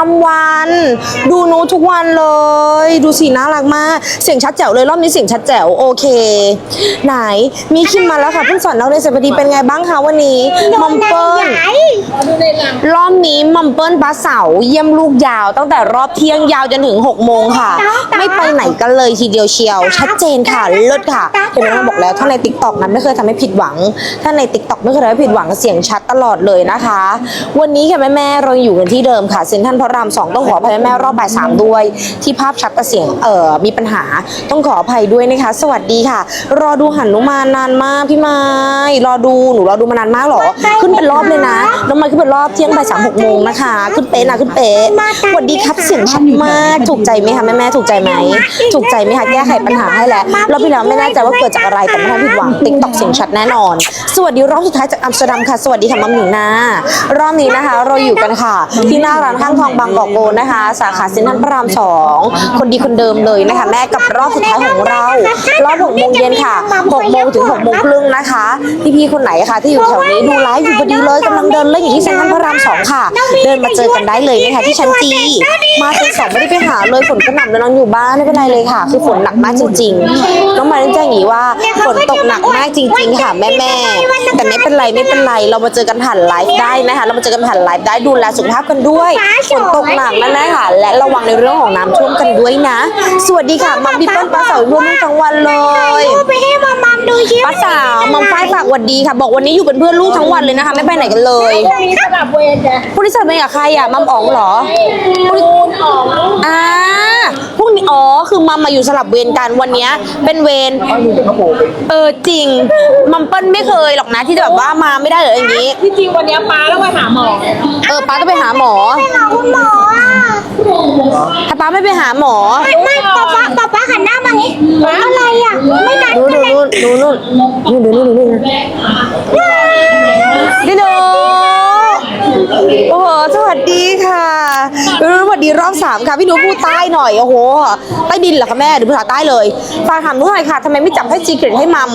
มัมวัน ดูหนูทุกวันเลย ดูสิน่ารักมาก เสียงชัดแจ๋วเลยรอบนี้เสียงชัดแจ๋วโอเค ไหนมีคิมมาแล้วค่ะเพิ่งสอนนักเรียนสวัสดีเป็นไงบ้างคะวันนี้มัมเปิ้ลรอบนี้มัมเปิ้ลปลาเสาเยี่ยมลูกยาว ตั้งแต่รอบเที่ยงยาวจนถึง6โมงค่ะ ไม่ไปไหนกันเลยทีเดียวเชียว ชัดเจนค่ะเลิศค่ะเห็นไหมเราบอกแล้วถ้าในติ๊กต็อกนั้นไม่เคยทำให้ผิดหวัง ถ้าในติ๊กต็อกไม่เคยทำให้ผิดหวังเสียงชัดตลอดเลยนะคะ วันนี้ค่ะแม่แม่ๆเราอยู่กันที่เดิมค่ะเซ็นทรัลพระรามสองต้องขออภัยแม่แม่ๆรอบบ่ายสามด้วย ที่ภาพชัดแต่เสียงเอ่อมีปัญหาต้องขออภัยด้วยนะคะ สวัสดีค่ะ รอดูหันุมานนานมากพี่ไม้รอดูหนูรอดูมานานมากเหรอ ขึ้นเป็นรอบเลยนะน้องไม้ขึ้นเป็นรอบเที่ยงบ่ายสามหกโมงนะคะ ขึ้นเป๊ะนะขึ้นเป๊ะสวัสดีครับเสียงชัดมาก ถูกใจไหมคะแม่แม่ๆถูกใจไหมถูกใจไหมคะแก้ไขปัญหาให้แล้วรอบที่แล้วไม่แน่ใจว่าเกิดจากอะไรแต่ไม่ทำผิดหวังติ๊กต็อกเสียงชัดแน่นอน สวัสดีรอบสุดท้ายจากอัมสเตอร์ดัมค่ะ สวัสดีค่ะมัมหนิงนารอบนี้นะคะ เราอยู่กันค่ะ ที่หน้าร้านข้างทองบางกอกโกนะคะ สาขาเซ็นทรัลพระรามสองคนดีคนเดิมเลยนะคะ แม่กับรอบสุดท้ายของเรา รอบหกโมงเย็นค่ะหกโมงถึงหกโมงครึ่งนะคะพี่ๆคนไหนคะที่อยู่แถวนี้ดูไลฟ์อยู่พอดีเลยกำลังเดินเล่นอยู่ที่เซ็นทรัลพระรามสองค่ะ เดินมาเจอกันได้เลยนะคะที่ชั้นจีมาเซ็นสองไม่ได้ไปหาเลยฝนกระหน่ำเลยน้องอยู่บ้านไม่เป็นไรเลยค่ะ คือฝนหนักมากจริงๆน้องมาเล่นแจ้งอย่างนี้ว่าฝนตกหนักมากจริง ๆ ค่ะแม่ๆแต่ไม่เป็นไรไม่เป็นไรเรามาเจอกันผ่านไลฟ์ได้นะคะ เรามาเจอกันผ่านไลฟ์ได้ดูแลสุขภาพกันด้วยฝนตกหนักนั่นนะคะและระวังในเรื่องของน้ำท่วมกันด้วยนะ สวัสดีค่ะมัมพี่เปิ้ลป้าสาวร่วมทั้งวันเลยไปให้มามัมดูชิป้าสาวมัมฝ้ายฝากหวัดดีค่ะ บอกวันนี้อยู่เป็นเพื่อนลูกทั้งวันเลยนะคะ ไม่ไปไหนกันเลยมีสลับเวรจ้ะพรุ่งนี้จะไปกับใครอะมัมอ๋องเหรอพรุ่งนี้คูณออกอ่าพรุ่งนี้อ๋อคือมัมมาอยู่สลับเวรกันวันนี้เป็นเวรเออจริงมัมเปิ้ลไม่เคยหรอกนะที่จะแบบว่ามาไม่ได้เลยอย่างนี้ที่จริงวันนี้ป้าต้องไปหาหมอเออป้าต้องไปหาหมอหาคุณหมออะถ้าป้าไม่ไปหาหมอ ไม่ป้าป้าป้าป้าหันหน้ามางี้อะไรอะ ไม่นัดนู่นกันเลยนู่นนู่นนู่นนู่นนู่นนู่นนู่นดิโด โอ้โหสวัสดีค่ะสวัสดีรอบสามค่ะ พี่หนูพูดใต้หน่อย โอ้โห ใต้ดินเหรอคะแม่ หรือภาษาใต้เลยฝากถามหนูหน่อยค่ะทำไมไม่จับให้ซีเกรตให้มัม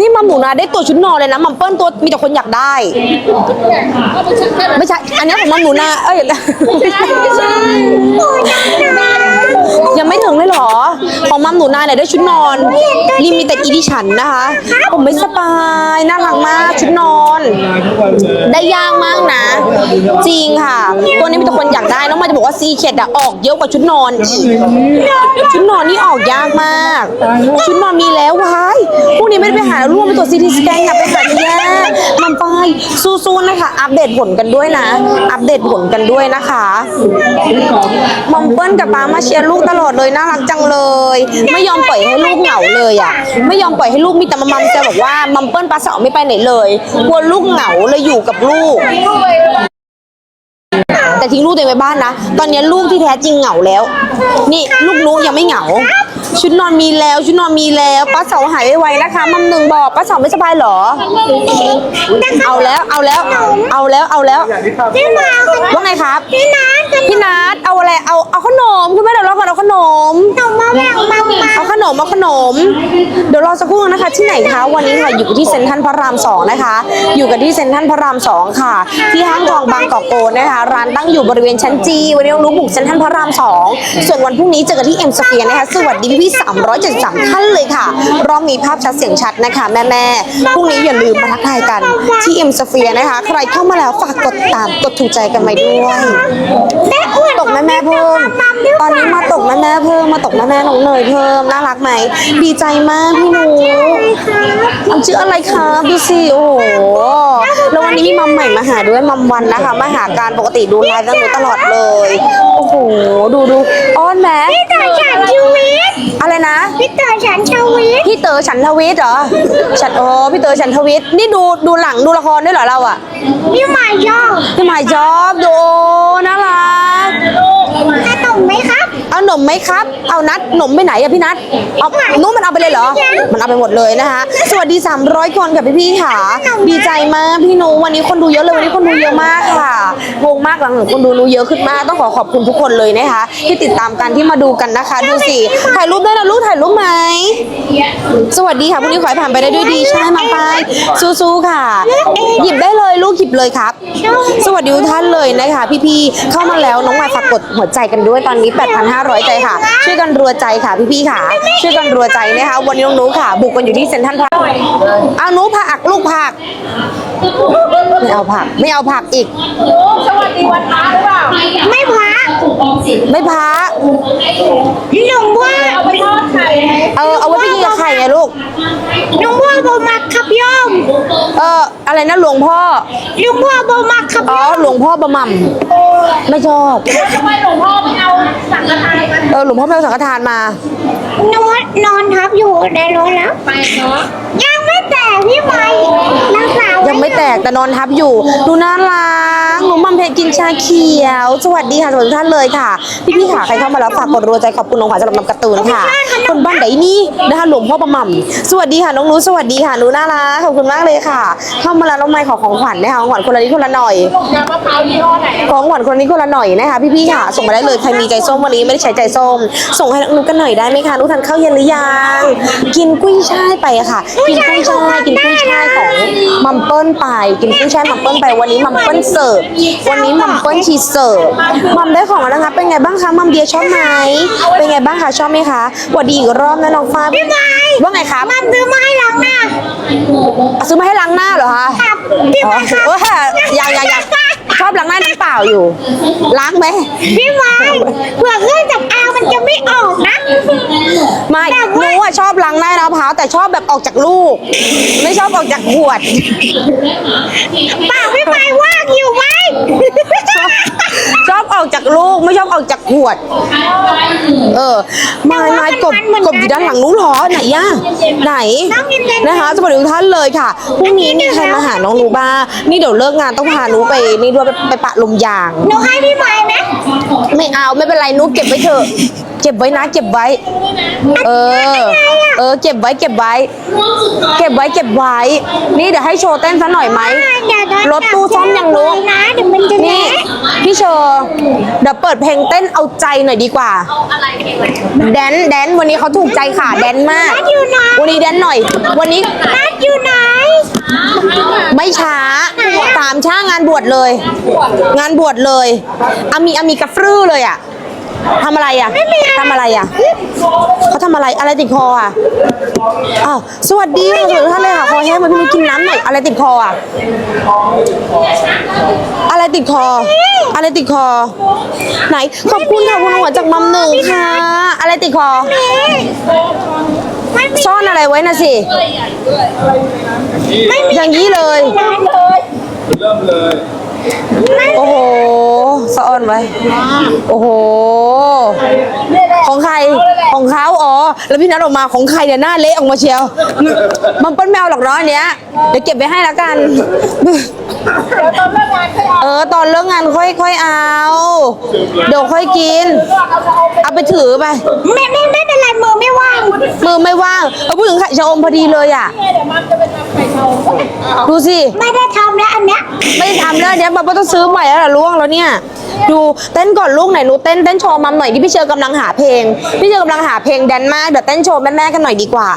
นี่มัมหนูนาได้ตัวชุดนอนเลยนะ มัมเปิ้ลตัวมีแต่คนอยากได้ ไม่ใช่ อันนี้ของมัมหนูนา เอ้ยยังไม่ถึงเลยเหรอ ของมัมหนูนาเนี่ยได้ชุดนอนลิมิเต็ ดอีดิชันนะคะ ผมไม่สบายน่ารักมากชุดนอน ได้ยากมากนะ จริงค่ะ ตัวนี้มีแต่คนอยากได้น้องมาจะบอกว่าซีเคดอะออกเยอะกว่าชุดนอนอีกชุดนอนนี่ออกยากมาก ชุดนอนมีแล้ววายพรุ่งนี้ไม่ได้ไปหาลูกไปตรวจซีทีสแกนนะไปหาแย่มัมไปสู้ๆนะคะ อัปเดตผลกันด้วยนะ อัปเดตผลกันด้วยนะคะมัมเปิ้ลกับป้ามาเชียร์ลูกตลอดเลยน่ารักจังเลย ไม่ยอมปล่อยให้ลูกเหงาเลยอะ ไม่ยอมปล่อยให้ลูกมีแต่มัมมัมจะบอกว่ามัมเปิ้ลป้าสาวไม่ไปไหนเลยกลัวลูกเหงาเลยอยู่กับลูก แต่ทิ้งลูกตัวเองไว้บ้านนะ ตอนนี้ลูกที่แท้จริงเหงาแล้ว นี่ลูกนุกยังไม่เหงา ชุดนอนมีแล้วชุดนอนมีแล้วป้าเสาหายไวๆนะคะ มัมหนึ่งบอกป้าเสาไม่สบายเหรอ เอาแล้วเอาแล้วเอาแล้วเอาแล้ว พี่มาว่าไงครับ พี่นัดกันพี่นัทเอา อะไรเอาเอาขนมคุณแม่เดี๋ยวรอก่อนเอาขนมหนูมาแบ่งมัมมาเอาขนมเอาขนม เดี๋ยวรอสักครู่นะคะ ที่ไหนคะวันนี้ค่ะอยู่ที่เซ็นทรัลพระรามสองนะคะ อยู่กันที่เซ็นทรัลพระรามสองค่ะ ที่ห้างทองบางกอกโกนะคะ ร้านตั้งอยู่บริเวณชั้นจีวันนี้น้องรู้บุกเซ็นทรัลพระรามสองส่วนวันพรุ่งนี้เจอกันที่เอ็มสเฟียนะคะสวัสดีพี่ๆ373ท่านเลยค่ะรอบนี้ภาพชัดเสียงชัดนะคะ แม่แม่ๆพรุ่งนี้อย่าลืมมาทักทายกันที่เอ็มสเฟียนะคะ ใครเข้ามาแล้วฝากกดตามกดถูกใจกันไว้ด้วยแม่อ้วนตกแม่แม่เพิ่ม ตอนนี้มาตกแม่แม่เพิ่มมาตกแม่แม่น้องเนยเพิ่มน่ารักไหมดีใจมากพี่หนูเอาชื่ออะไรครับดูสิโอ้โหแล้ววันนี้มีมัมใหม่มาหาด้วยมัมวันนะคะมาหาการปกติดูไลฟ์ตั้งตลอดเลย โอ้โหดูดูอ้อนแม่พี่เต๋อฉันชีวิตอะไรนะพี่เต๋อฉันชีวิตพี่เต๋อฉันทวิทย์เหรอฉันโอ้พี่เต๋อฉันทวิทย์นี่ดูดูหลังดูละครด้วยเหรอเราอะพี่หมายยอพี่หมายจอบดูน่ารัก ขนมไหมครับ เอาหนมไหมครับ เอานัดหนมไปไหนอะพี่นัดเอานู้นมันเอาไปเลยเหรอ มันเอาไปหมดเลยนะคะ สวัสดี 300 คนค่ะพี่พี่ๆค่ะ ดีใจมากพี่หนูวันนี้คนดูเยอะเลย วันนี้คนดูเยอะมากค่ะงงมากหลังๆคนดูหนูเยอะขึ้นมาก ต้องขอขอบคุณทุกคนเลยนะคะ ที่ติดตามกันที่มาดูกันนะคะ ดูสิ ถ่ายรูปได้นะลูก ถ่ายรูปไหม สวัสดีค่ะพรุ่งนี้ขอให้ผ่านไปได้ด้วยดีใช่มาไปสู้ๆค่ะ หยิบได้เลยลูกหยิบเลยครับ สวัสดีทุกท่านเลยนะคะ พี่ๆเข้ามาแล้วน้องมายฝากกดหัวใจกันด้วยตอนนี้8,500ใจค่ะ ช่วยกันรัวใจค่ะพี่ๆค่ะ ช่วยกันรัวใจนะคะ วันนี้น้องนุค่ะ บุกกันอยู่ที่เซ็นทรัลพาร์คเอาหนูผักลูกผัก ไม่เอาผัก ไม่เอาผักอีก สวัสดีวันพระหรือเปล่า ไม่พระไม่พักห เอออะไรนะหลวงพ่อหนุ่มว่าโบมักครับอ๋อหลวงพ่อบะหม่ำไม่ชอบทำไมหลวงพ่อไม่เอาสังฆทานมาเออหลวงพ่อไปเอาสังฆทานมานอนนอนทับอยู่ในรถแล้วไปเนาะยังไม่แตกพี่ไม้รักษาไว้ยังไม่แตกแต่นอนทับอยู่ดูน่ารัก หนูมัมเพจกินชาเขียว สวัสดีค่ะสวัสดีทุกท่านเลยค่ะ พี่พี่ๆค่ะใครเข้ามาแล้วฝากกดรัวใจขอบคุณน้องขวัญสำหรับน้ำการ์ตูนค่ะ คนบ้านไหนนี่นะคะหลวงพ่อประหม่ำสวัสดีค่ะน้องนูสวัสดีค่ะหนูน่ารักขอบคุณมากเลยค่ะ เข้ามาแล้วน้องไมค์ขอของขวัญนะคะของขวัญคนละนิดคนละหน่อยยำมะพร้าวยี่ห้อไหนของขวัญคนละนิดคนละหน่อยนะคะพี่ๆค่ะ ส่งมาได้เลยใครมีใจส้มวันนี้ไม่ได้ใช้ใจส้ม ส่งให้นุกกันหน่อยได้ไหมคะนุกทานข้าวเย็นหรือยังกินกุ้ยช่ายไปค่ะ กินกุ้ยช่ายกินกุ้ยช่ายของมัมเปิ้ลไป กินกุ้ยช่ายมัมเปิ้ลไปวันนี้มัมเปิ้ลเสิร์ฟวันนี้มัมเปิ้ลชีเสิร์ฟมัมได้ของมาแล้วนะคะเป็นไงบ้างคะมัมเบียร์ชอบไหมเป็นไงบ้างคะชอบไหมคะหวัดดีอีกรอบนะน้องฟ้าว่าไงครับมันซื้อมาให้ล้างหน้าซื้อมาให้ล้างหน้าเหรอคะครับพี่อ๋อไม้ครับเออยังยังยังชอบล้างหน้าน้ำเปล่าอยู่ล้างไหมพี่ไม้เผื่อเครื่องจับอางมันจะไม่ออกนะไม่แต่หว่านูอะชอบล้างหน้ามะพร้าวแต่ชอบแบบออกจากลูก ไม่ชอบออกจากขวดปากพี่ไม้ว่า งอยู่ไหมชอบออกจากลูกไม่ชอบออกจากขวด เออไม้ไม้กบกบอยู่ด้านหลังนู้นเหรอไหนย่ะไหนนะคะสวัสดีทุกท่านเลยค่ะพรุ่งนี้มีใครมาหาน้องหนูบ้างนี่เดี๋ยวเลิกงานต้องพาหนูไปนี่ด้วยไปไปปะลมยางหนูให้พี่ไม้ไหมไม่เอาไม่เป็นไรนุ๊กเก็บไว้เถอะ เก็บไว้นะ เก็บไว้ เออเออเก็บไว้เก็บไว้ เก็บไว้เก็บไว้ นี่เดี๋ยวให้โชว์เต้นซะหน่อยไหมเดี๋ยวรถตู้ซ่อมยังนุ๊กนะเดี๋ยวมันจะนี่แนะพี่เชอร์เดี๋ยวเปิดเพลงเต้นเอาใจหน่อยดีกว่าอะไรเพลงอะไรแดนแดนวันนี้เขาถูกใจค่ะแดนมากนัดอยู่ไหนวันนี้แดนหน่อย วันนี้นัดอยู่ไหนไม่ช้าสามช้างานบวชเลย งานบวชเลยอามีอามีกระฟรื้อเลยอะ ทำอะไรอะทำอะไรอะเขาทำอะไรอะไรติดคออะอ้าวสวัสดีค่ะสวัสดีทุกท่านเลยค่ะคอแห้งมาพี่นุ้ยกินน้ำหน่อยอะไรติดคออะอะไรติดคอ อะไรติดคอ ไหนขอบคุณค่ะคุณหัวจากมัมหนึ่งค่ะ อะไรติดคอไม่มีซ่อนอะไรไว้นะสิอย่างนี้เลยร้านเลย โอ้โหซ่ อนไว้ โอ้โห ของใคร ของเขาอ๋อ แล้วพี่นัทออกมาของใครเนี่ยหน้าเละออกมาเชียว มันเปิ้ลแมวหรอกเนาะอันเนี้ย เดี๋ยวเก็บไปให้ละกันเดี๋ยวตอนเลิกงานค่อยเอาเออตอนเลิกงานค่อยค่อยเอา เดี๋ยวค่อยกิน เอาไปถือไป ไม่ไม่ไม่เป็นไรมือไม่ว่าง มือไม่ว่าง เออพูดถึงไข่ชะอมพอดีเลยอะเดี๋ยวมันจะไปทำไข่เชาดูสิ ไม่ได้ทำแล้วอันเนี้ย ไม่ได้ทำแล้วอันเนี้ยป้าต้องซื้อใหม่แล้วล่ะล่วงแล้วเนี่ย ดูเต้นก่อนลูกไหนหนูเต้นเต้นโชว์มัมหน่อยที่พี่เชอร์กำลังหาเพลง พี่เชอร์กำลังหาเพลงแดนมากเดี๋ยวเต้นโชว์แม่ๆกันหน่อยดีกว่า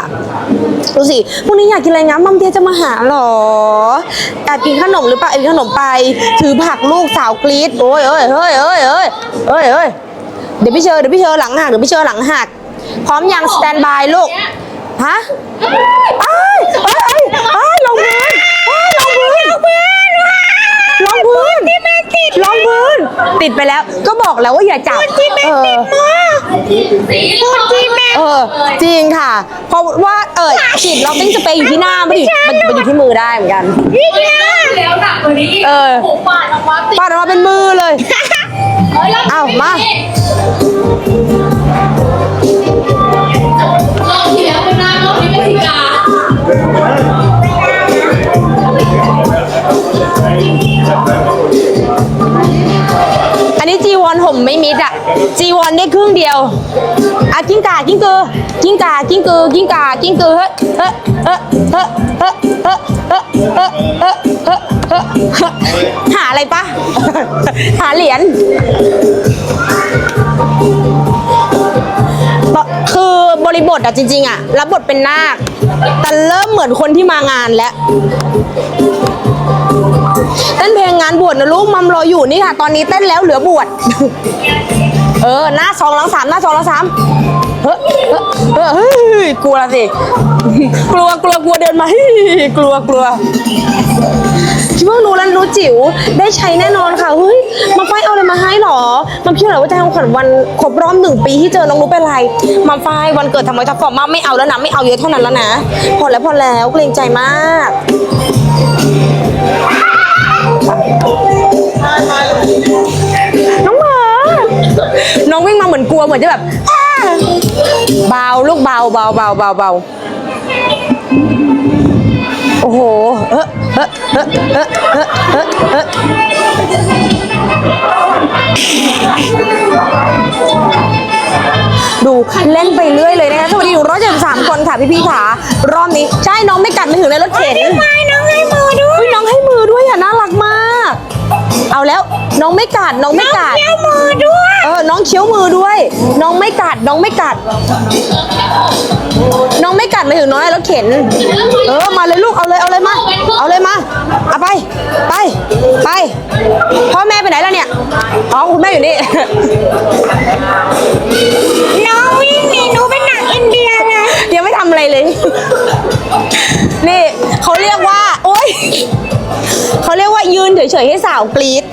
ดูสิพรุ่งนี้อยากกินอะไรงั้นมัมเทียจะมาหาเหรอแอบกินขนมหรือเปล่าแอบกินขนมไป ถือผักลูกสาวกรี๊ดโอ้ยเอ้ยเฮ้ยเอ้ยเอ้ยเอ้ยเอ้ยเดี๋ยวพี่เชอเดี๋ยวพี่เชอหลังหักเดี๋ยวพี่เชอหลังหักพร้อมยังสแตนบายลูกฮะอ้ยเอ้ยเอ้ยเอ้ยลงพื้นเอ้ยลงพื้นลงพื้นลงพื้นที่แม่ติดลงพื้ นติดไปแล้ว ก็บอกแล้วว่าอย่าจับที่แม่เออติดมาพูดที่แม่เออ จริงค่ะ เพราะว่าเออฉีดล็อกติ้งสเปรย์อยู่ที่หน้าไม่ได้อยู่มันมันอยู่ที่มือได้เหมือนกันพี่เนี่ยแล้วหนักกว่านี้เออผมปาดออกมาติดปาดออกมาเป็นมือเลยเฮ้ยแล้วเอามารอบที่แล้วเป็นหน้ารอบนี้เป็นสิกา อันนี้จีวรห่มไม่มิดอะจีวรได้ครึ่งเดียวอะกิ้งกากิ้งกือกิ้งกากิ้งกือกิ้งกากิ้งกือเฮ้เฮ้เฮ้เฮ้เฮ้เฮ้เฮ้เฮ้เฮ้เฮ้เฮ้เฮ้หาอะไรปะหาเหรียญคือบริบทอะจริงๆอะรับบทเป็นนาคแต่เริ่มเหมือนคนที่มางานแล้ว ต้นเพลงงานบวชนะลูกมัมรออยู่นี่ค่ะ ตอนนี้เต้นแล้วเหลือบวชเออหน้าสองหลังสามหน้าสองหลังสามเฮ้ยเฮ้ยกลัวละสิกลัวกลัวกลัวเดินมาเฮ้ยกลัวกลัวคิดว่าหนูแล้วหนูจิ๋วได้ใช้แน่นอนค่ะเฮ้ยมาไฟเอาอะไรมาให้หรอมันคิดเหรอว่าจะทำขวัญวันครบรอบหนึ่งปีที่เจอน้องนุ๊กเป็นไรมาไฟวันเกิดทำไมทับฟอร์มมาไม่เอาแล้วนะไม่เอาเยอะเท่านั้นแล้วนะพอแล้วพอแล้วเกรงใจมาก น้องหมา น้องวิ่งมาเหมือนกลัวเหมือนจะแบบอ้าเบาลูกเบาเบาเบาเบาเบาโอ้โหเฮ้เฮ้เฮ้เฮ้เฮ้เฮ้เฮ้ดูเล่นไปเรื่อยเลยนะคะสวัสดีหนึ่ร้อยเจ็ดสิบสามคนค่ะพี่พี่ๆค่ะรอบนี้ ใช่น้องไม่กัดไม่ถึงในรถเข็นไม่น้อ น้องไม่กัดน้องไม่กัดเที่ยวมือด้วยเออน้องเคี้ยวมือด้วย น้องไม่กัดน้องไม่กัด น้องไม่กัดมาถึงน้องให้รถเข็น เออมาเลยลูกเอาเลยเอาเลยมา เอาเลยมาเอาไปไปไปพ่อแม่ไปไหนแล้วเนี่ยอ๋อคุณแม่อยู่นี่ น้องวิ่งหนีหนูเป็นหนังอินเดียเลยยังไม่ทำอะไรเลย นี่เขาเรียกว่า โอ๊ยเขาเรียกว่ายืนเฉยๆให้สาวกรี๊ด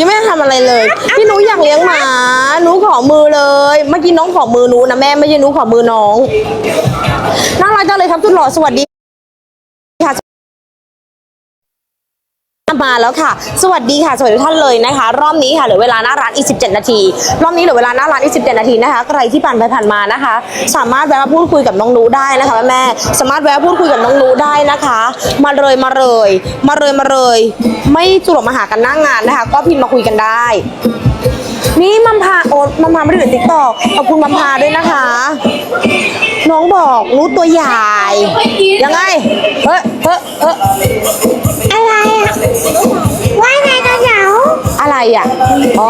ยังไม่ได้ทำอะไรเลย พี่หนูอยากเลี้ยงหมาหนูขอมือเลย เมื่อกี้น้องขอมือหนูนะแม่ไม่ใช่หนูขอมือน้อง น่ารักจังเลยครับทุกหล่อสวัสดี มาแล้วค่ะ สวัสดีค่ะ สวัสดีทุกท่านเลยนะคะ รอบนี้ค่ะเหลือเวลาหน้าร้านอีก 17 นาที รอบนี้เหลือเวลาหน้าร้านอีก 17 นาทีนะคะ ใครที่ผ่านไปผ่านมานะคะ สามารถแวะมาพูดคุยกับน้องนูได้นะคะแม่ๆสามารถแวะพูดคุยกับน้องนูได้นะคะ มาเลยมาเลย มาเลยมาเลย ไม่สะดมาหากันหน้างงานนะคะ ก็พิมพ์มาคุยกันได้ นี่มัมพาโอ๊ตมัมพาไม่ได้ติ๊กตอกขอบคุณมัมพาด้วยนะคะ น้องบอกรู้ตัวใหญ่ ยังไง เฮ้ยเฮ้ยเฮ้ยอะไรอะว่าไงกระเหยาอะไรอะอ๋อ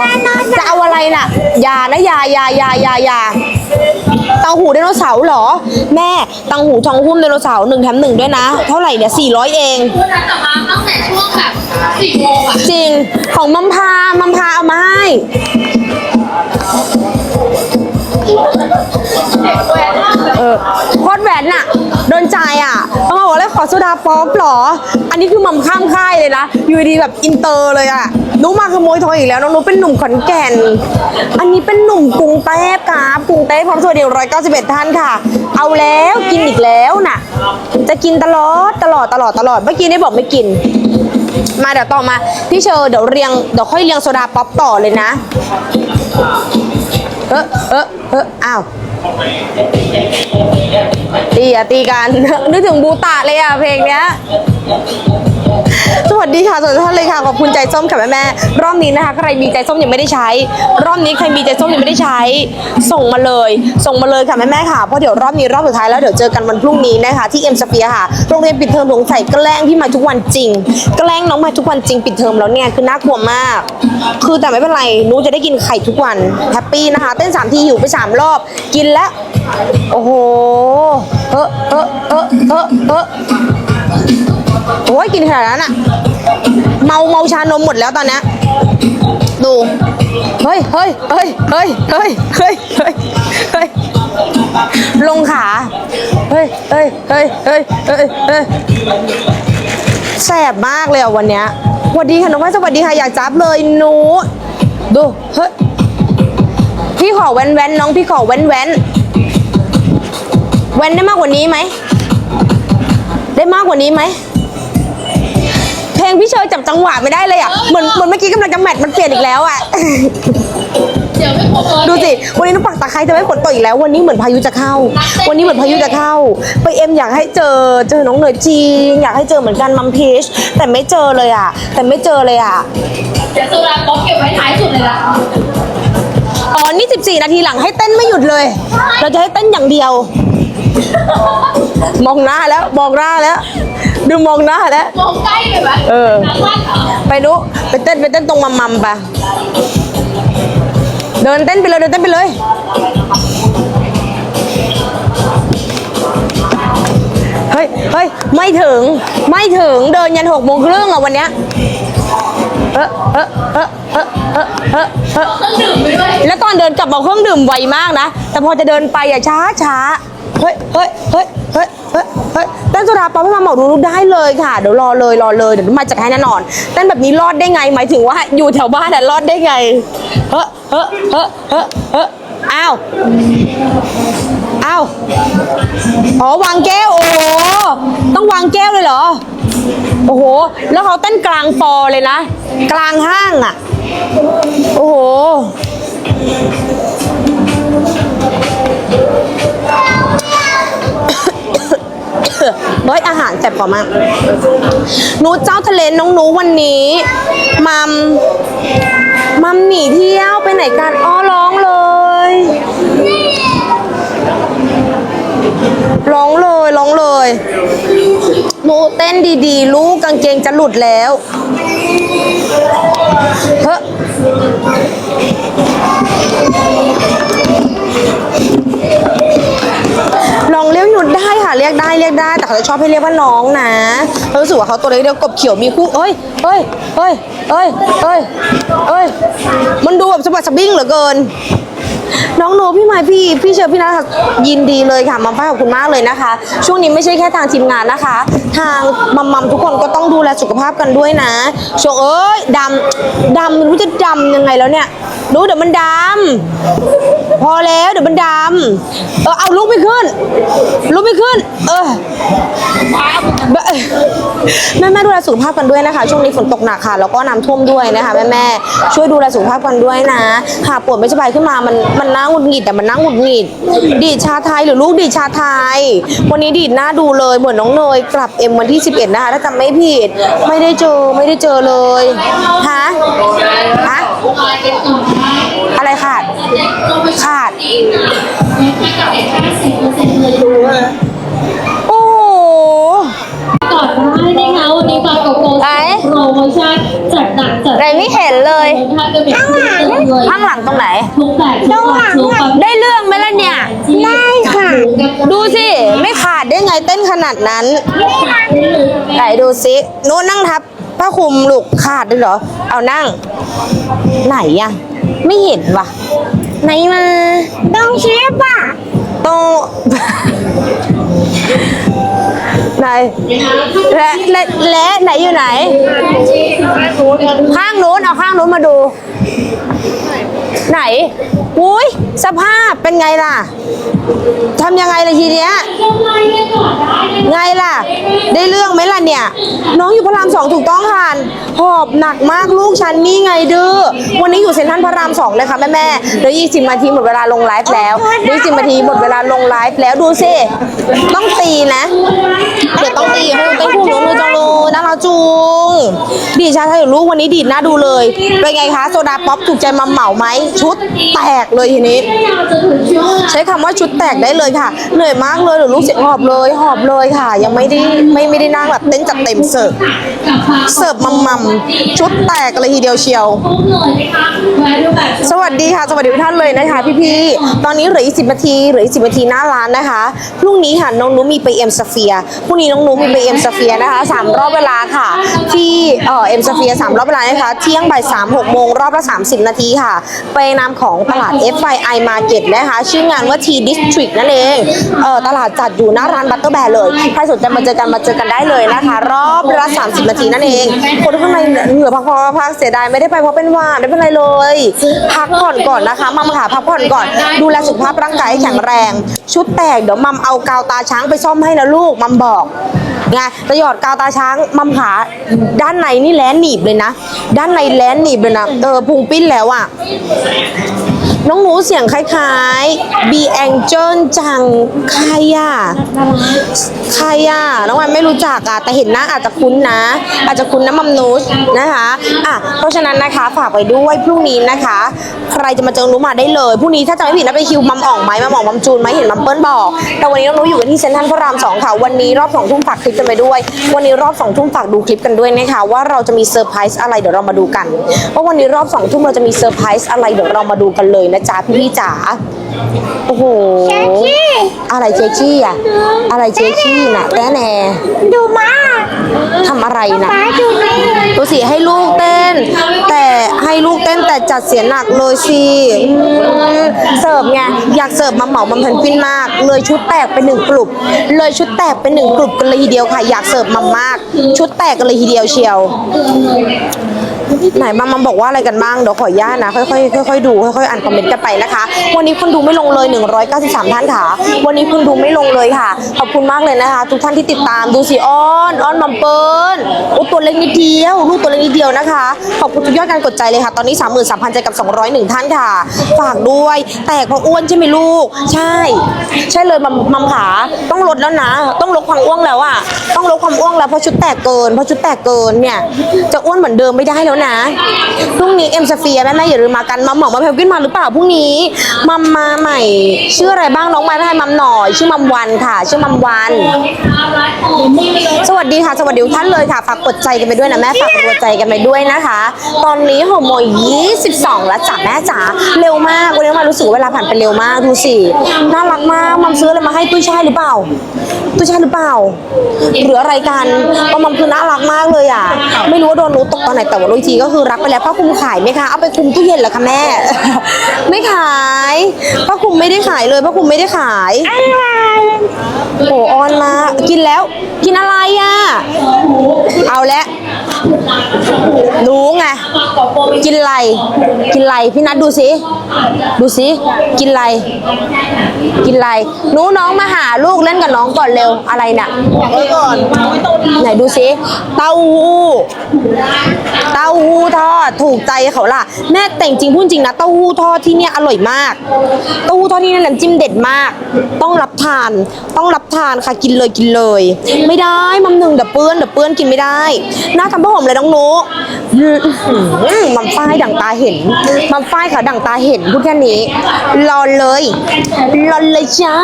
จะเอาอะไรน่ะยานะยายายายายาเตาหูไดโนเสาร์เหรอ แม่เตาหูทองหุ้มไดโนเสาร์หนึ่งแถมหนึ่งด้วยนะ เท่าไหร่เนี่ยสี่ร้อยเองคุณนัดกลับมาตั้งแต่ช่วงแบบสี่โมงอะจริงของมัมพามัมพาเอามาให้ ใจอะต้องบอกว่าแล้วขอโซดาป๊อปเหรอ อันนี้คือมัมข้ามค่ายเลยนะอยู่ดีๆแบบอินเตอร์เลยอะนุมาขโมยทองอีกแล้วน้องนุเป็นหนุ่มขอนแก่น อันนี้เป็นหนุ่มกรุงเทพครับกรุงเทพพร้อมสวัสดีร้อยเก้าสิบเอ็ดท่านค่ะ เอาแล้วกินอีกแล้วน่ะ จะกินตลอดตลอดตลอดตลอดเมื่อกี้ได้บอกไม่กิน มาเดี๋ยวต่อมาพี่เชอร์เดี๋ยวเรียงเดี๋ยวค่อยเรียงโซดาป๊อปต่อเลยนะเออเออเอออ้าว ตีอะตีกัน นึกถึงบูตะเลยอะเพลงเนี้ย สวัสดีค่ะสวัสดีท่านเลยค่ะขอบคุณใจส้มค่ะแม่แม่รอบนี้นะคะใครมีใจส้มยังไม่ได้ใช้ รอบนี้ใครมีใจส้มยังไม่ได้ใช้ ส่งมาเลย ส่งมาเลยค่ะแม่แม่ค่ะเพราะเดี๋ยวรอบนี้รอบสุดท้ายแล้วเดี๋ยวเจอกันวันพรุ่งนี้นะคะที่เอ็มสเปียค่ะโรงเรียนปิดเทอมสงใสัยแกล้งพี่มาทุกวันจริง แกล้งน้องมาทุกวันจริงปิดเทอมแล้วเนี่ยคือน่ากลัวมาก คือแต่ไม่เป็นไรนูจะได้กินไข่ทุกวันแฮปปี้นะคะเต้นสามทีหิวไปสามรอบกินแล้วโอ้โหเออเออเออเออเออ โอ้ยกินขนาดนั้นอะเมาเมาชานมหมดแล้วตอนนี้ดูเฮ้ยเฮ้ยเฮ้ยเฮ้ยเฮ้ยเฮ้ยเฮ้ยเฮ้ยลงขาเฮ้ยเฮ้ยเฮ้ยเฮ้ยเฮ้ยเฮ้ยแสบมากเลยอะวันเนี้ยสวัสดีค่ะน้องพ่อสวัสดีค่ะอยากจับเลยหนูดูเฮ้ยพี่ขอแว้นแว้นน้องพี่ขอแว้นแว้นแว้นได้มากกว่านี้ไหมได้มากกว่านี้ไหม งพี่เชยจับจังหวะไม่ได้เลยอะ เหมือนเหมือนเมื่อกี้กำลังจะแมทมันเปลี่ยนอีกแล้วอะ เดี๋ยวไม่ครบเลย ดูสิ วันนี้น้ำปักตะไคร้จะไม่ฝนตกอีกแล้ว วันนี้เหมือนพายุจะเข้า วันนี้เหมือนพายุจะเข้า ไปเอ็มอยากให้เจอเจอน้องเหนือจีนอยากให้เจอเหมือนกันมัมพีชแต่ไม่เจอเลยอะ แต่ไม่เจอเลยอะ เดี๋ยวโซดาป๊อปเก็บไว้ท้ายสุดเลยละอ๋อ นี่ 14 นาทีหลังให้เต้นไม่หยุดเลย เราจะให้เต้นอย่างเดียว มองหน้าแล้ว มองหน้าแล้ว ดูมองหน้าแล้ว มองใกล้เลยไหมเออทางบ้านเหรอไปดูไปเต้นไปเต้นตรงมัมมัมไปเดินเต้นไปเลยเดินเต้นไปเลย เฮ้ยเฮ้ยไม่ถึงไม่ถึงเดินยันหกโมงครึ่งอะวันเนี้ยเออเออเออเออเออเออเออ ต้องดื่มไปด้วยแล้วตอนเดินกลับมาเครื่องดื่มไวมากนะ แต่พอจะเดินไปอะช้าช้าเฮ้ยเฮ้ยเฮ้ยเฮ้ยเฮ้ยเฮ้ยเต้นโซดาป๊อปให้มาเหมาดูได้เลยค่ะ เดี๋ยวรอเลยรอเลยเดี๋ยวมาจัดให้แน่นอนเต้นแบบนี้รอดได้ไงหมายถึงว่าอยู่แถวบ้านอ่รอดได้ไงเฮ้ยเฮ้ยเฮ้ยเฮ้ยเฮ้ยอ้าวอ้าวอ๋อวางแก้วโอ้ต้องวางแก้วเลยเหรอโอ้โห แล้วเขาเต้นกลางฟอเลยนะ กลางห้างอะ โอ้โห เฮ้ยอาหารแซ่บกว่ามากหนูเจ้าทะเลน้องหนูวันนี้มัมมัมหนีเที่ยวไปไหนกันอ้อร้องเลยร้องเลยร้องเลยหนูเต้นดีๆ ลูกกางเกงจะหลุดแล้วเฮ้อลองเรียกหยุดได้ค่ะ เรียกได้เรียกได้ แต่เขาจะ ชอบให้เรียกว่าน้องนะเรารู้สึกว่าเขาตัวเล็กเดียวกบเขียวมีคู่เอ้ยเอ้ยเอ้ยเอ้ยเอ้ยเอ้ยมันดูแบบสะบัดสะบิ้งเหลือเกิน น้องหนูพี่ไม้พี่พี่เชิญพี่นัทยินดีเลยค่ะมัมป้าขอบคุณมากเลยนะคะ ช่วงนี้ไม่ใช่แค่ทางทีมงานนะคะ ทางมัมมัมทุกคนก็ต้องดูแลสุขภาพกันด้วยนะช่วงเอ้ยดำดำไม่รู้จะดำยังไงแล้วเนี่ยดูเดี๋ยวมันดำ พอแล้วเดี๋ยวมันดำเออเอาลุกไม่ขึ้น ลุกไม่ขึ้น เออแม่แม่ดูแลสุขภาพกันด้วยนะคะ ช่วงนี้ฝนตกหนักค่ะ แล้วก็น้ำท่วมด้วยนะคะแม่แม่ช่วยดูแลสุขภาพกันด้วยนะหากปวดไม่สบายขึ้นมามันมันน่าหงุดหงิดแต่มันน่าหงุดหงิด ดีดชาไทยหรือลูกดีดชาไทย วันนี้ดีดหน้าดูเลยเหมือนน้องเนยกลับเอ็มวันที่ 11 นะคะถ้าจำไม่ผิดไม่ได้เจอไม่ได้เจอเลยฮะฮะอะไร ขาดต้องไปขาดอีกนะถ้ากับเด็กห้าสิบเปอร์เซ็นต์เลยดูโอ้โหก่อนได้นะคะวันนี้บางกอกโกไหนโปรโมชั่นจัดหนักจัดไหนไม่เห็นเลยท่านก็เป็นผู้เติมเลยข้างหลังตรงไหนทุกแบบทุกแบบทุกแบบได้เรื่องไหมล่ะเนี่ยได้ค่ะ ดูสิไม่ขาดได้ไงเต้นขนาดนั้นไหนดูสิโน้นนั่งทับผ้าคลุมลูกขาดด้วยเหรอ เอานั่ง ไหนอะไม่เห็นว่ะ ไหนมาต้องเชฟอะตรง ไหนและและและไหนอยู่ไหน ข้างนู้นเอาข้างนู้นมาดู ไหนอุ้ยสภาพเป็นไงล่ะทำยังไงล่ะทีเนี้ยกำไรกันก่อนได้เลยไงล่ะ ได้เรื่องไหมล่ะเนี่ย น้องอยู่พระรามสองถูกต้องค่ะ หอบหนักมากลูกฉันนี่ไงดื้อ วันนี้อยู่เซ็นทรัลพระรามสองเลยค่ะแม่แม่เดี๋ยวยี่สิบนาทีหมดเวลาลงไลฟ์แล้วเดี๋ยวยี่สิบนาทีหมดเวลาลงไลฟ์แล้วดูสิต้องตีนะเดี๋ยวต้องตีให้เป็นคู่หนูนูจังเลยน่ารักจุงดีดชาไทยกับลูกวันนี้ดีดน้าดูเลยเป็นไงคะโซดาป๊อปถูกใจมาเหมาไหมชุดแตกเลยทีนี้ ใช้คำว่าชุดแตกได้เลยค่ะ เหนื่อยมากเลยหรือลูกเสียงหอบเลยหอบเลยค่ะ ยังไม่ได้ไม่ไม่ได้นั่งแบบเต้นจัดเต็มเสิร์ฟเสิร์ฟมัมมัมชุดแตกเลยทีเดียวเชียว สวัสดีค่ะ สวัสดีทุกท่านเลยนะคะ พี่ๆ ตอนนี้เหลืออีกสินาทีเหลืออีกสินาทีหน้าร้านนะคะ พรุ่งนี้ค่ะน้องนุ้มีไปเอ็มสเฟียพรุ่งนี้น้องนุ้มีไปเอ็มสเฟียนะคะสามรอบเวลาค่ะ ที่เอ่อเอ็มสเฟียสามรอบเวลานะคะเที่ยงบ่ายสามหกโมงรอบละ30นาทีค่ะ ไปนามของตลาด FII Market นะคะ ชื่องานว่า T District นั่นเองเออตลาดจัดอยู่หน้าร้านบัตเตอร์แบร์เลยใครสนใจมาเจอกันมาเจอกันได้เลยนะคะ รอบละ30นาทีนั่นเองคนข้างในเหนื่อพักพอพักเสียดายไม่ได้ไปเพราะเป็นหวานไม่เป็นไรเลย พักผ่อนก่อนนะคะมัมค่ะพักผ่อนก่อน ดูแลสุขภาพร่างกายให้แข็งแรง ชุดแตกเดี๋ยวมัมเอากาวตาช้างไปซ่อมให้นะลูกมัมบอกไงจะหยอดกาวตาช้างมัมขาด้านในนี่แลนหนีบเลยนะ ด้านในแลนหนีบเลยนะเออพุงปิ้นแล้วอะ น้องหมูเสียงคล้ายๆ B Angel จังใครอะใครอะน้องวันไม่รู้จักอะแต่เห็นหน้าอาจจะคุ้นนะ อาจจะคุ้นน้ำมัมนูสนะคะอะเพราะฉะนั้นนะคะฝากไว้ด้วยพรุ่งนี้นะคะ ใครจะมาเจอหนูมาได้เลยพรุ่งนี้ถ้าจำไม่ผิดนะไปคิวมัมอ่องไหมมัมอ่องมัมจูนไหมเห็นมัมเปิ้ลบอก แต่วันนี้น้องหนูอยู่กันที่เซ็นทรัลพระรามสองค่ะวันนี้รอบสองทุ่มฝากคลิปกันไปด้วย วันนี้รอบสองทุ่มฝากดูคลิปกันด้วยนะคะว่าเราจะมีเซอร์ไพรส์อะไรเดี๋ยวเรามาดูกันว่าวันนี้รอบสองทุ่มเราจะมีเซอร์ไพรส์อะไรเดี๋ยวเรามาดูกันเลยนะจ๊ะพี่พี่ๆจ๋าโอ้โหเชฟชี่อะไรเจชี่อะอะไรเจชี่น่ะแน่แน่ดูมาทำอะไรน่ะป้าดูนี่ดูสิให้ลูกเต้นแต่จัดเสียหนักเลยสิอืมเสิร์ฟไงอยากเสิร์ฟมาเหมามัมเพนกวินมาก เลยชุดแตกเป็นหนึ่งกลุ่มเลยชุดแตกเป็นหนึ่งกลุ่มกันเลยทีเดียวค่ะ อยากเสิร์ฟมามาก ชุดแตกกันเลยทีเดียวเชียว ไหนมามาบอกว่าอะไรกันบ้างเดี๋ยวขออนุญาตนะค่อยๆค่อยๆดูค่อยๆอ่านคอมเมนต์กันไปนะคะ วันนี้คนดูไม่ลงเลย 193 ท่านค่ะ วันนี้คนดูไม่ลงเลยค่ะ ขอบคุณมากเลยนะคะ ทุกท่านที่ติดตามดูสิอ้อนอ้อนมัมเปิลโอ้ตัวเล็กนิดเดียวลูกตัวเล็กนิดเดียวนะคะ ขอบคุณทุกยอดการกดใจเลยค่ะ ตอนนี้ 33,000ใจกับ 201 ท่านค่ะ ฝากด้วย แตกเพราะอ้วนใช่ไหมลูก ใช่ ใช่เลยมัมมัมขาต้องลดแล้วนะ ต้องลดความอ้วนแล้วอะต้องลดความอ้วนแล้วเพราะชุดแตกเกินเพราะชุดแตกเกินเนี่ยจะอ้วนเหมือนเดิมไม่ได้แล้วนะพรุ่งนี้เอ็มสเฟียแม่แม่อย่าลืมมากันมัมหมอกมาเพลกินมาหรือเปล่าพรุ่งนี้มัมมาใหม่ ชื่ออะไรบ้างน้องม้ให้มัมหน่อย ชื่อมัมวันค่ะ ชื่อมัมวัน สวัสดีค่ะ สวัสดีทุกท่านเลยค่ะฝากกดใจกันไปด้วยนะแม่ฝากกดใจกันไปด้วยนะคะ ตอนนี้หกโมง22แล้วจ้ะแม่จ๋าเร็วมากวันนี้มารู้สึกเวลาผ่านไปเร็วมากดูสิน่ารักมากมัมซื้ออะไรมาให้ตุ้ยช่ายหรือเปล่า ตุ้ยช่ายหรือเปล่า หรืออะไรกันเพราะมัมคือน่ารักมากเลยอะ ไม่รู้ว่าโดนหนูตกตอนไหนแต่ว่ารู้อีกทีก็คือรักไปแล้วผ้าคลุมขายไหมคะ เอาไปคลุมตู้เย็นเหรอคะแม่ ไม่ขายผ้าคลุมไม่ได้ขายเลยผ้าคลุมไม่ได้ขายโอ้ออนมา กินแล้ว กินอะไรอะ เอาแล้ว รู้ไง กินอะไร กินอะไร พี่นัทดูสิ ดูสิ กินอะไร กินอะไรหนูน้องมาหาลูกเล่นกับน้องก่อนเร็ว อะไรน่ะก่อนไหนดูสิ เต้าหู้ เต้าหู้ทอด ถูกใจเขาล่ะ แม่แต่จริงๆพูดจริงนะ เต้าหู้ทอดที่เนี่ยอร่อยมาก เต้าหู้ทอดที่นี่น้ำจิ้มเด็ดมาก ต้องรับทาน ต้องรับทานค่ะ กินเลยกินเลย ไม่ได้มัมหนึ่งเดี๋ยวเปื้อนเดี๋ยวเปื้อนกินไม่ได้ หน้าทำผ้าห่มเลยน้องโน้อื้อหือมัมฝ้ายดั่งตาเห็น มัมฝ้ายค่ะดั่งตาเห็นพูดแค่นี้ รอเลย รอเลยจ้า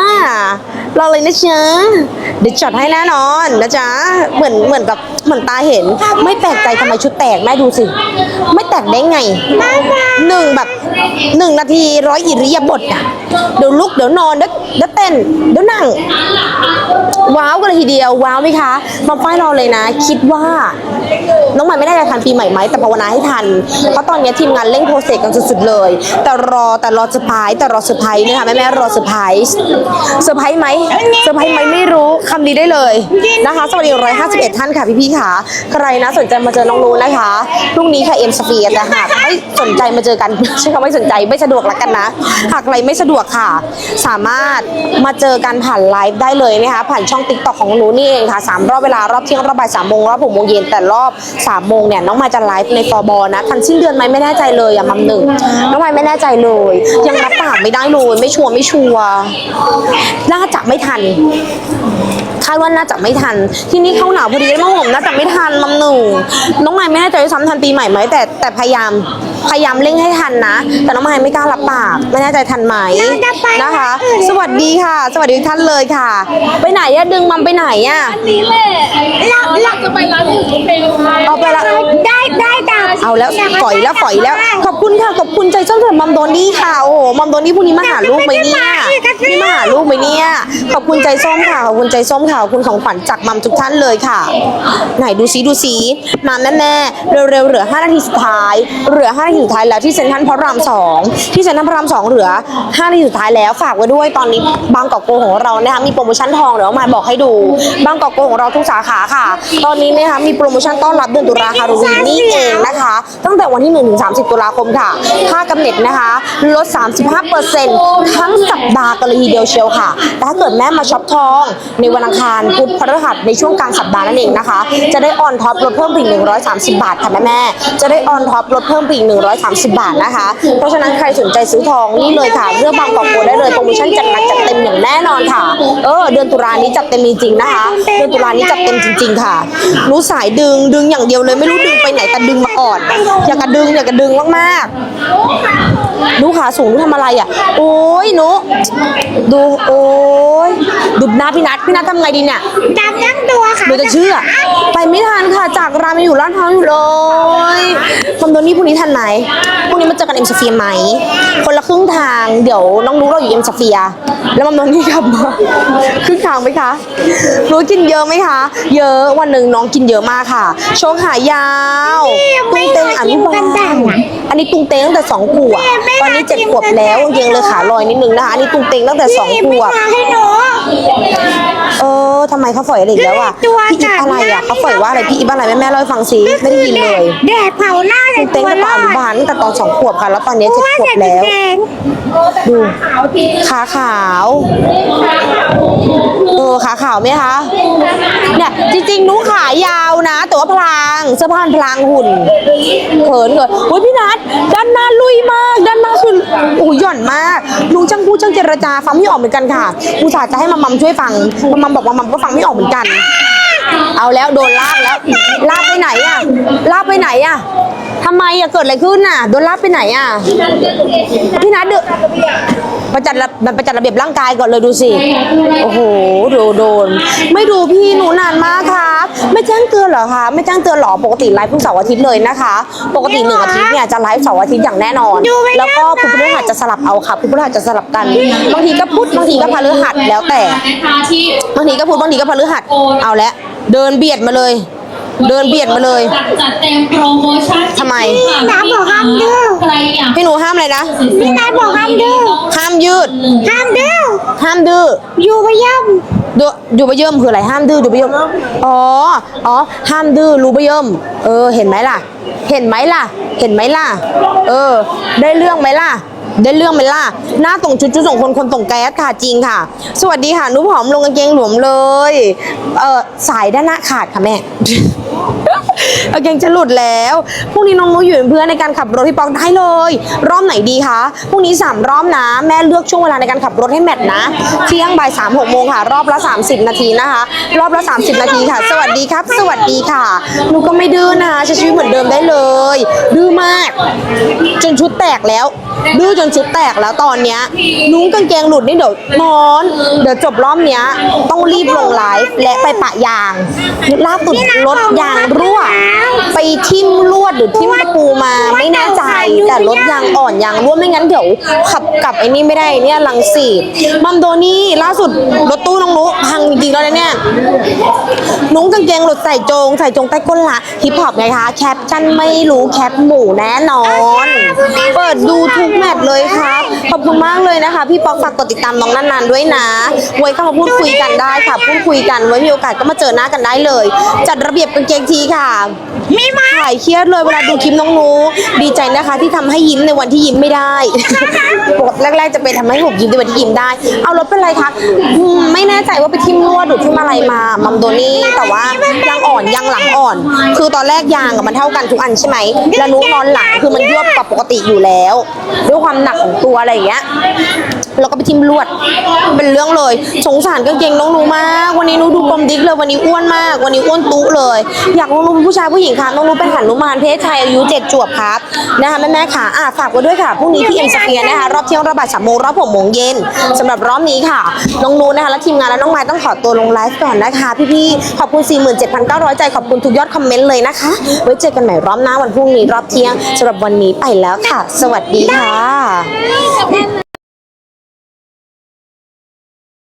รอเลยนะจ๊ะเดี๋ยวจัดให้แน่นอนนะจ๊ะเหมือนเหมือนกับเหมือนตาเห็น ไม่แปลกใจทำไมชุดแตกแม่ดูสิ ไม่แตกได้ไงหนึ่งแบบหนึ่งนาทีร้อยอิริยาบถอะเดี๋ยวลุกเดี๋ยวนอนเดี๋ยวเต้นเดี๋ยวนั่ง ว้าวกันเลยทีเดียวว้าวไหมคะมาป้ายเรอเลยนะ คิดว่า น้องใหม่ไม่ได้จะทันปีใหม่ไหมแต่ภาวนาให้ทัน เพราะตอนนี้ทีมงานเร่งโปรเซสกันสุดๆเลย แต่รอแต่รอเซอร์ไพรส์แต่รอเซอร์ไพรส์นะคะแม่แม่รอเซอร์ไพรส์เซอร์ไพรส์ไหมเซอร์ไพรส์ไหมไม่รู้คำนี้ได้เลยนะคะสวัสดีร้อยห้าสิบเอ็ดท่านค่ะพี่ๆค่ะ ใครนะสนใจมาเจอน้องนูนนะคะพรุ่งนี้ค่ะเอ็มสเฟียแต่หากไม่สนใจมาเจอกันใช่คำไม่สนใจไม่สะดวกละกันนะ หากใครไม่สะดวกค่ะ สามารถมาเจอกันผ่านไลฟ์ได้เลยนะคะผ่านช่องติ๊กต็อกของหนูนี่เองค่ะสามรอบเวลารอบเที่ยงรอบบ่ายสามโมงรอบหกโมงเย็นแต่รอบสามโมงเนี่ยน้องมายจะไลฟ์ในฟอร์บอนะทันสิ้นเดือนไหมไม่แน่ใจเลยอะมัมหนึ่งน้องมายไม่แน่ใจเลย ยังรับปากไม่ได้เลยไม่ชัวร์ไม่ชัวร์น่าจะไม่ทันคาดว่าน่าจะไม่ทัน ที่นี่เข้าหนาวพอดีแล้วมั้งผมน่าจะไม่ทันมัมหนึ่งน้องใหม่ไม่แน่ใจว่าซ้ำทันปีใหม่ไหมแต่แต่พยายามพยายามเร่งให้ทันนะ แต่น้องใหม่ไม่กล้ารับปาก ไม่แน่ใจทันไหมนะคะ สวัสดีค่ะ สวัสดีทุกท่านเลยค่ะ ไปไหนอะดึงมัมไปไหนอะนี่แหละเราเราจะไปร้านอื่นเพลงไทยเอาไปละได้ได้ดาวเอาแล้วฝอยแล้วฝอยแล้ว ขอบคุณค่ะ ขอบคุณใจส้มสำหรับมัมโดนี่ค่ะ โอ้โห มัมโดนี่พรุ่งนี้มาหาลูกไหมเนี่ยนี่มาหาลูกไหมเนี่ย ขอบคุณใจส้มค่ะ ขอบคุณใจส้มค่ะ ขอบคุณของขวัญจากมัมทุกท่านเลยค่ะ ไหนดูซิดูซิมาแม่แม่ๆเร็วๆเหลือ 5 นาทีสุดท้าย เหลือ 5 นาทีสุดท้ายแล้วที่เซ็นทรัลพระรามสองที่เซ็นทรัลพระรามสองเหลือ5นาทีสุดท้ายแล้วฝากไว้ด้วยตอนนี้บางกอกโกของเรานะคะมีโปรโมชั่นทองเดี๋ยวมาบอกให้ดูบางกอกโกของเราทุกสาขาค่ะ ตอนนี้นะคะมีโปรโมชั่นต้อนรับเดือนตุลาฮาโลวีนนี่เองนะคะ ตั้งแต่วันที่1ถึง30 ตุลาคมค่ะ ค่ากำเนิดนะคะลด 35%ทั้งสัปดาห์กันเลยทีเดียวเชียวค่ะแต่ถ้าเกิดแม่มาช็อปทอง ในวันอังคารพุธพฤหัสในช่วงกลางสัปดาห์นั่นเองนะคะ จะได้ออนท็อปลดเพิ่มปอีก130 บาทค่ะแม่แม่จะได้ออนท็อปลดเพิ่มอีก130 บาทนะคะ เพราะฉะนั้นใครสนใจซื้อทองนี่เลยค่ะเลือกบางกอกโกได้เลยโปรโมชั่นจัดหนักจัดเต็มอย่างแน่นอนค่ะ เออ เดือนตุลานี้จัดเต็มจริงๆนะคะเดือนตุลานี้จัดเต็มจริง ๆ ค่ะ รู้สายดึงดึงอย่างเดียวเลยไม่รู้ดึงไปไหนแต่ดึงมาก่อนอยากกระดึงอยากกระดึงมากๆ นูขาสูงหนูทำอะไรอะ โอ้ยหนูดูโอ้ยดูหน้าพี่นัทพี่นัททำไงดีเนี่ยดาวทั้งตัวค่ะหนูจะเชื่อ ไปไม่ทันค่ะ จากรามยังอยู่ลาดพร้าวอยู่เลยคอมโดนี่พรุ่งนี้ทันไหมพรุ่งนี้มาเจอกันเอ็มสเฟียไหม คนละครึ่งทางเดี๋ยวน้องรู้เราอยู่เอ็มสเฟียแล้วมัมโดนี่กลับมาครึ่งทางไหมคะรู้กินเยอะไหมคะ เยอะวันหนึ่งน้องกินเยอะมากค่ะโชว์ขายาวตุ้งเต็งอนุบาลอันนี้ตุงเตงตั้งแต่สองขวบตอนนี้เจ็ดขวบแล้วกางเกงเลยขาลอยนิดนึงนะคะอันนี้ตุงเตงตั้งแต่สองขไม่วบมาให้หนูเออทำไมเขาฝอยอะไรอีกแล้วอะตัวพี่อีฟอะไรอะเขาฝอยว่าอะไรพี่อีฟอะไรแม่แม่เล่าให้ฟังซิไม่ได้ยินเลยแดดเผาหน้าเลยตุงเตงตัวตั้งแต่รออนุดบาลตั้งแต่ตอนสองขวบค่ะ แล้วตอนนี้เจ็ดขวบแล้วแดงดูขาขาวเออขาขาวไหมคะเนี่ยจริงๆหนูขายาวนะ แต่ว่าพลางเสื้อผ้ามันพลางหุ่นเขินเขินโอ้ยพี่นัทด้านหน้าลุยมาก ด้านหน้าคือโอ้ยหย่อนมากหนูช่างพูดช่างเจรจาฟังไม่ออกเหมือนกันค่ะอุตส่าห์จะให้มัมมัมช่วยฟังมัมมัมบอกมัมมัมก็ฟังไม่ออกเหมือนกัน เอาแล้วโดนลากแล้ว ลากไปไหนอะลากไปไหนอะทำไมอะเกิดอะไรขึ้นอะโดนลากไปไหนอะพี่นัทเดอประจัดระมันประจัดระเบียบร่างกายก่อนเลยดูสิ โอ้โหดูโดน ไม่ดูพี่หนูนานมากครับ เตือนเหรอคะ ไม่แจ้งเตือนเหรอปกติไลฟ์ทุกเสาร์อาทิตย์เลยนะคะ ปกติหนึ่งอาทิตย์เนี่ยจะไลฟ์เสาร์อาทิตย์อย่างแน่นอน แล้วก็พุธพฤหัสจะสลับเอาค่ะพุธพฤหัสจะสลับกัน บางทีก็พุธบางทีก็พฤหัสแล้วแต่นะคะที่บางทีก็พูดบางทีก็พฤหัสเอาละเดินเบียดมาเลย เดินเบียดมาเลยจัดจัดเต็มโปรโมชั่นทำไมน้ำบอกห้ามดื้อใครอยากพี่หนูห้ามอะไรนะพี่นัทบอกห้ามดื้อห้ามยืด ห้ามดื้อห้ามดื้ออยู่ไปย่ำดูดูไปเยิ่มคืออะไรห้ามดื้อดูไปเยิ่มอ๋ออ๋อห้ามดื้อรู้ไปเยิ่มเออเห็นไหมล่ะ เห็นไหมล่ะ เห็นไหมล่ะ เออ ได้เรื่องไหมล่ะได้เรื่องไหมล่ะ หน้าตรงชุดชุดส่งคนคนตรงแก๊สค่ะจริงค่ะ สวัสดีค่ะหนุผอมลงกางเกงหลวมเลย เออสายด้านหน้าขาดค่ะแม่ กางเกงจะหลุดแล้วพรุ่งนี้น้องนุ้ยอยู่เป็นเพื่อนในการขับรถพี่ปอกได้เลย รอบไหนดีคะพรุ่งนี้สามรอบนะ แม่เลือกช่วงเวลาในการขับรถให้แมทนะ เที่ยงบ่ายสามหกโมงค่ะ รอบละ 30 นาทีนะคะ รอบละ 30 นาทีค่ะ สวัสดีครับ สวัสดีค่ะหนูก็ไม่ดื้อนะใช้ชีวิตเหมือนเดิมได้เลย ดื้อมาก จนชุดแตกแล้ว ดื้อจนชุดแตกแล้วตอนเนี้ยนุ้งกางเกงหลุดนี่เดี๋ยวนอน เดี๋ยวจบรอบเนี้ยต้องรีบลงไลฟ์และไปปะยางล่าสุดรถยางางรั่ว ไปทิ่มลวดหรือทิ่มตะปูมาไม่แน่ใจ แต่รถยางอ่อนยางรั่วไม่งั้นเดี๋ยวขับกลับไอ้นี่ไม่ได้เนี่ยลังสีมัมโดนี่ล่าสุดรถตู้น้องนุพังจริงๆแล้วนะเนี่ยนุ้งกางเกงหลุดใส่โจง ใส่โจงใต้ก้นละฮิปฮอปไงคะ แคปชั่นไม่รู้แคปหมูแน่นอน เปิดดูทุกแมตเลยครับ ขอบคุณมากเลยนะคะ พี่ป๊อกฝากกดติดตามน้องนันนันด้วยนะ ไว้เข้ามาพูดคุยกันได้ค่ะ พูดคุยกันไว้มีโอกาสก็มาเจอหน้ากันได้เลย จัดระเบียบกางเกงทีค่ะมีมาถ่ายเครียดเลยเวลาดูคลิปน้องนูดีใจนะคะที่ทำให้ยิ้มในวันที่ยิ้มไม่ได้ปกติแรกๆจะเป็นทำให้ผมยิ้มในวันที่ยิ้มได้ เอารถเป็นไรคะอืมไม่แน่ใจว่าไปทิ่มลวดหรือทิ่มอะไรมามัมโดนี่แต่ว่ายางอ่อนยางหลังอ่อน คือตอนแรกยางอะมันเท่ากันทุกอันใช่ไหมแล้วนุนอนหลังคือมันยวบกว่าปกติอยู่แล้ว ด้วยความหนักของตัวอะไรอย่างเงี้ยแล้วก็ไปทิ่มลวด เป็นเรื่องเลย สงสารกางเกงน้องหนูมาก วันนี้หนูดูกลมดิ๊กเลย วันนี้อ้วนมาก วันนี้อ้วนตุ๊เลยอยากน้องหนูปผู้ชายผู้หญิงค่ะน้องหนูเป็นหันุมานเพศชายอายุเจ็ดจวบครับนะคะแม่แม่ๆค่ะอะฝากไว้ด้วยค่ะพรุ่งนี้ที่เอ็มสเฟียนะคะรอบเที่ยงรอบบ่ายสามโมงรอบหกโมงเย็นสำหรับรอบนี้ค่ะน้องนูนะคะและทีมงานและน้องไม้ต้องขอตัวลงไลฟ์ก่อนนะคะพี่ๆขอบคุณ 47,900 ใจขอบคุณทุกยอดคอมเมนต์เลยนะคะ ไว้เจอกันใหม่รอบหน้าวันพรุ่งนี้รอบเที่ยงสำหรับวันนี้ไปแล้วค่ะ สวัสดีค่ะ